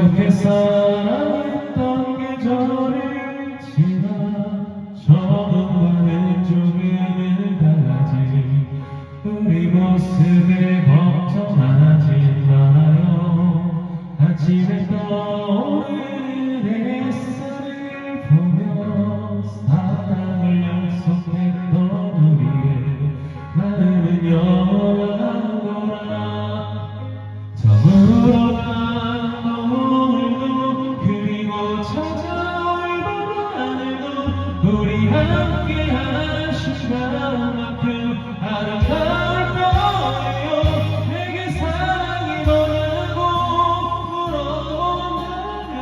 이렇게 사랑했던 계절을 지나 처음과 왼쪽에는 달라지. 우리 모습에 걱정 하지 마요. 아침에 떠오르는 함께 하신 만큼 아름다울 거예요. 내게 사랑이 너라고 물어본다면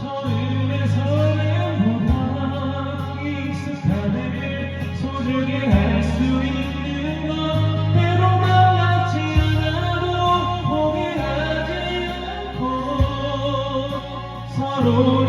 처음에 설렘보다 익숙한 애를 소중히 할 수 있는 것 때로 말하지 않아도 포기하지 않고 서로